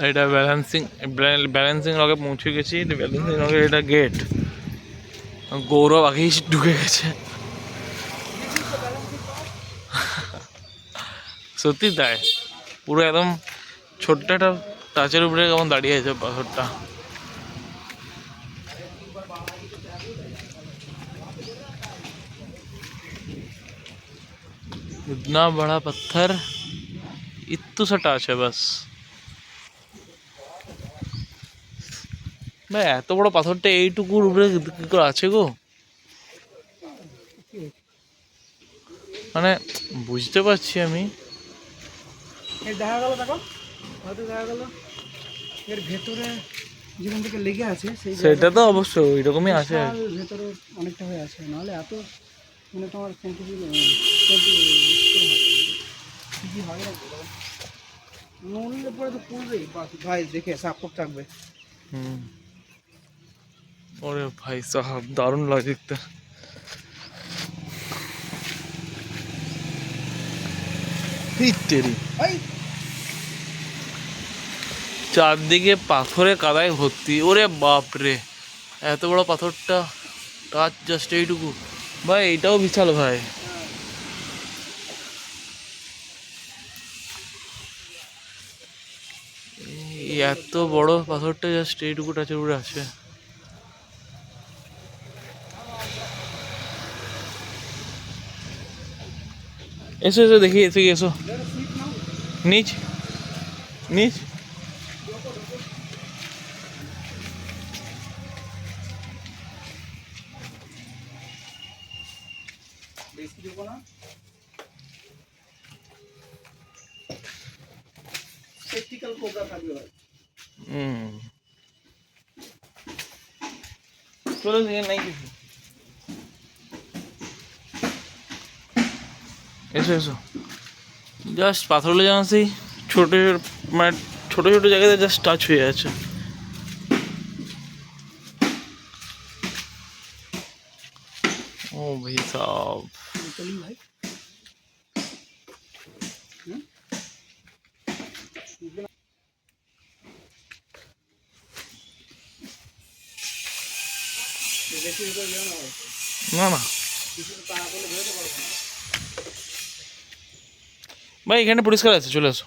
এটা balancing balancing লগে পৌঁছে গেছি ব্যালেন্সিং লগে এটা গেট গৌরব আগেই ঢুকে গেছে সত্যি তাই পুরো একদম ছোট্ট একটা টাচের উপরে কেমন দাঁড়িয়ে আছে পাথরটা इतना बड़ा पत्थर इतू सा टाच है बस ভাই এত বড় পাথরটা এইটুকুর উপরে কি করে আছে গো? মানে বুঝতে পারছি আমি। দেখা গেল দেখো হয়তো দেখা গেল। এর ভেতরে যেখান থেকে লেগে আছে সেটা তো অবশ্যই ওই রকমই আছে ভেতরে অনেকটা হয়ে আছে নাহলে এত মানে তোমার সেন্টিফিক কি হয় নড়লে পরে তো পড়বেই বাস ভাই দেখে সাপোর্ট থাকবে। হুম। ওরে ভাই সাহাব দারুণ লাগে দেখতে। চারদিকে পাথরে কাদায় ভর্তি। ওরে বাপরে এত বড় পাথরটা টাচ জাস্ট এইটুকু। ভাই এইটাও বিশাল ভাই। এত বড় পাথরটা জাস্ট এইটুকু টাচের উপরে আছে এসো এসো দেখি এসে এসো নিচ নিচ বেশি দেবো না সেপটিক্যাল কোবরা থাকবে ভাই হুম চলো দিয়ে নাই কিছু এসো এসো। জাস্ট পাথরগুলো যেন সেই ছোট মানে ছোটো ছোটো জায়গাতে জাস্ট টাচ হয়ে আছে ও ভাই যেও না না। ভাই এখানে পরিষ্কার আছে চলে আসো।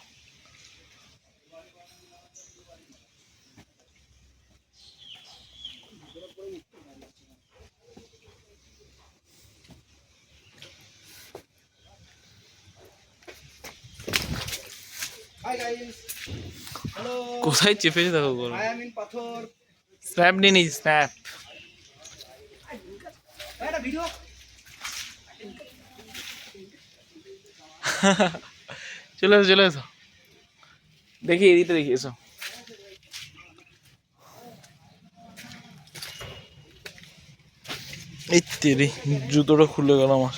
কোথায় চেপেছে দেখো গরম স্ন্যাপ নিয়ে নিই স্ন্যাপ ভিডিও চলে এসো চলে এসো। দেখি এদিকে দেখি এসো। এই তেরি জুতোটা খুলে গেল আমার।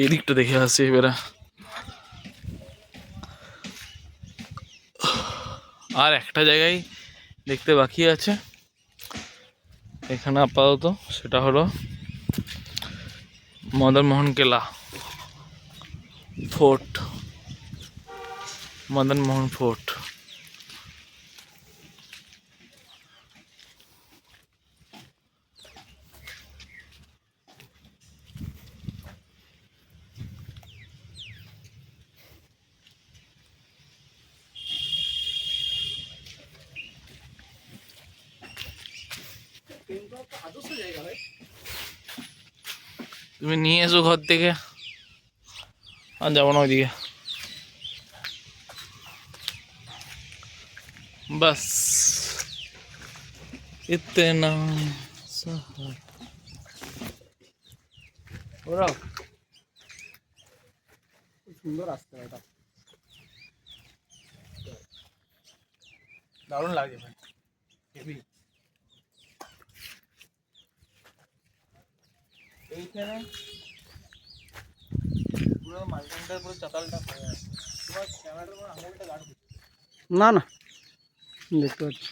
এই দিকটা দেখে আসি এবারে। আর একটা জায়গায় দেখতে বাকি আছে। এখানে আপাতত সেটা হলো মদন মোহন কেলা ফোর্ট। মদনমোহন ফোর্ট। তুমি নিয়ে এসো ঘর থেকে। আর যাব না ওইদিকে। বাস। ইত্তেনা সাহার ওরাও খুব সুন্দর আসতে হয় এটা। দারুণ লাগে ভাই। এইখানে পুরো মাঝখানটার পুরো চাতালটা হয়ে আছে। তোমার ক্যামেরাটা আঙুলটা গাড় না না, দেখতে পাচ্ছি।